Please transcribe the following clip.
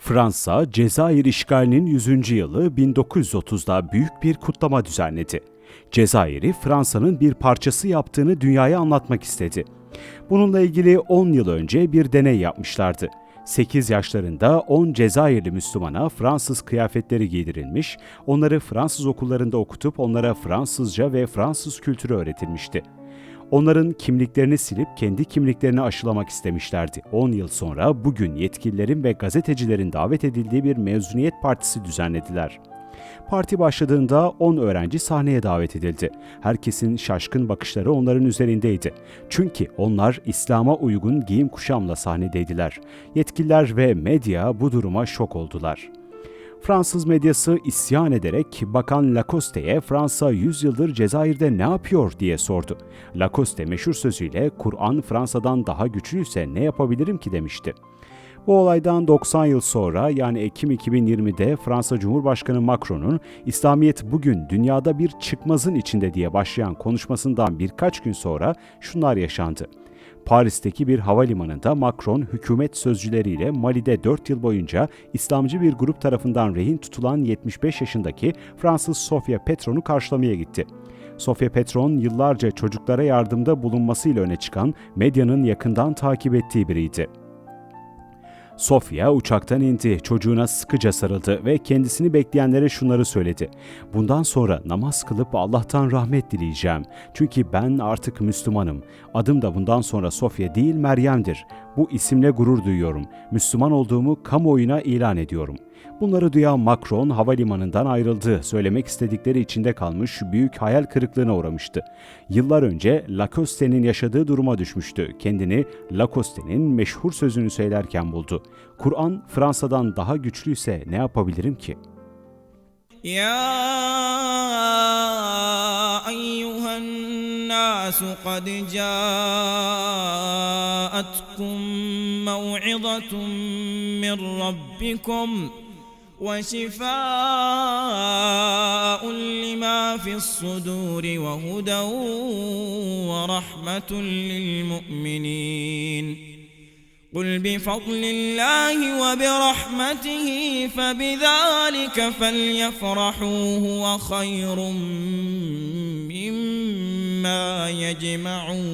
Fransa, Cezayir işgalinin 100. yılı 1930'da büyük bir kutlama düzenledi. Cezayir'i Fransa'nın bir parçası yaptığını dünyaya anlatmak istedi. Bununla ilgili 10 yıl önce bir deney yapmışlardı. 8 yaşlarında 10 Cezayirli Müslümana Fransız kıyafetleri giydirilmiş, onları Fransız okullarında okutup onlara Fransızca ve Fransız kültürü öğretilmişti. Onların kimliklerini silip kendi kimliklerini aşılamak istemişlerdi. 10 yıl sonra bugün yetkililerin ve gazetecilerin davet edildiği bir mezuniyet partisi düzenlediler. Parti başladığında 10 öğrenci sahneye davet edildi. Herkesin şaşkın bakışları onların üzerindeydi. Çünkü onlar İslam'a uygun giyim kuşamla sahnedeydiler. Yetkililer ve medya bu duruma şok oldular. Fransız medyası isyan ederek Bakan Lacoste'ye Fransa 100 yıldır Cezayir'de ne yapıyor diye sordu. Lacoste meşhur sözüyle Kur'an Fransa'dan daha güçlüyse ne yapabilirim ki demişti. Bu olaydan 90 yıl sonra yani Ekim 2020'de Fransa Cumhurbaşkanı Macron'un İslamiyet bugün dünyada bir çıkmazın içinde diye başlayan konuşmasından birkaç gün sonra şunlar yaşandı. Paris'teki bir havalimanında Macron hükümet sözcüleriyle Mali'de 4 yıl boyunca İslamcı bir grup tarafından rehin tutulan 75 yaşındaki Fransız Sofia Petron'u karşılamaya gitti. Sofia Petron yıllarca çocuklara yardımda bulunmasıyla öne çıkan medyanın yakından takip ettiği biriydi. Sofia uçaktan indi, çocuğuna sıkıca sarıldı ve kendisini bekleyenlere şunları söyledi. Bundan sonra namaz kılıp Allah'tan rahmet dileyeceğim. Çünkü ben artık Müslümanım. Adım da bundan sonra Sofia değil Meryem'dir. Bu isimle gurur duyuyorum. Müslüman olduğumu kamuoyuna ilan ediyorum. Bunları duyan Macron havalimanından ayrıldı. Söylemek istedikleri içinde kalmış büyük hayal kırıklığına uğramıştı. Yıllar önce Lacoste'nin yaşadığı duruma düşmüştü. Kendini Lacoste'nin meşhur sözünü söylerken buldu. Kur'an Fransa'dan daha güçlüyse ne yapabilirim ki? يا أيها الناس قد جاءتكم موعظة من ربكم وشفاء لما في الصدور وهدى ورحمة للمؤمنين. قل بفضل الله وبرحمته فبذلك فليفرحوا هو خير مما يجمعون.